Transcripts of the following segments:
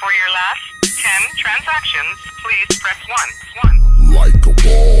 For your last 10 transactions, please press 1. 1. like a boss,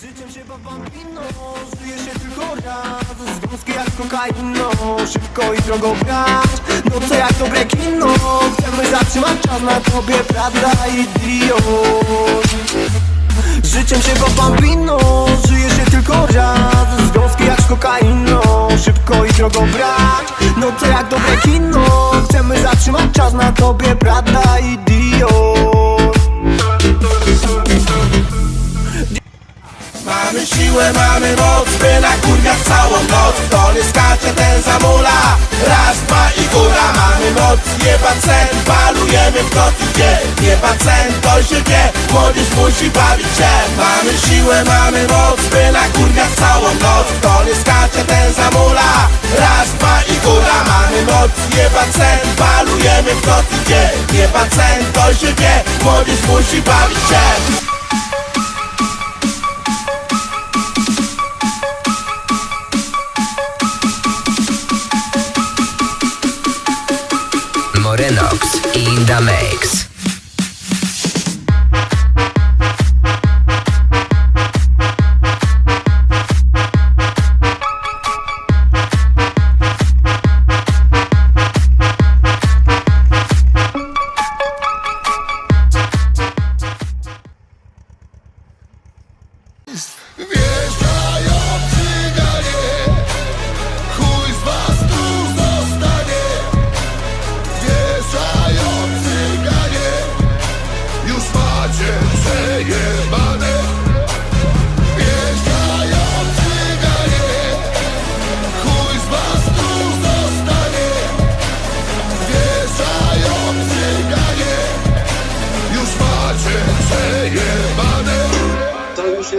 Życzę się bambino, żyje się tylko raz Związki jak kokaino, szybko i drogo brać No co jak dobre kino, chcemy zatrzymać czas na tobie, prawda idiot. Życzę się bambino, żyje się tylko raz Związki jak z kokaino, szybko i drogo brać No co jak dobre kino, chcemy zatrzymać czas na tobie, prawda idiot siłę, mamy moc, by nakurwiać całą noc Kto nie skacze, ten zamula. Raz, dwa i góra Mamy moc, jeba cen, balujemy w noc i dzień Jeba cen, to się wie, młodzież musi bawić się. Mamy siłę, mamy moc, by nakurwiać całą noc Kto nie skacze, ten zamula. Raz, dwa i góra Mamy moc, jeba cen, balujemy w noc i dzień Jeba cen, to się wie, młodzież musi bawić się Morenox in the mix.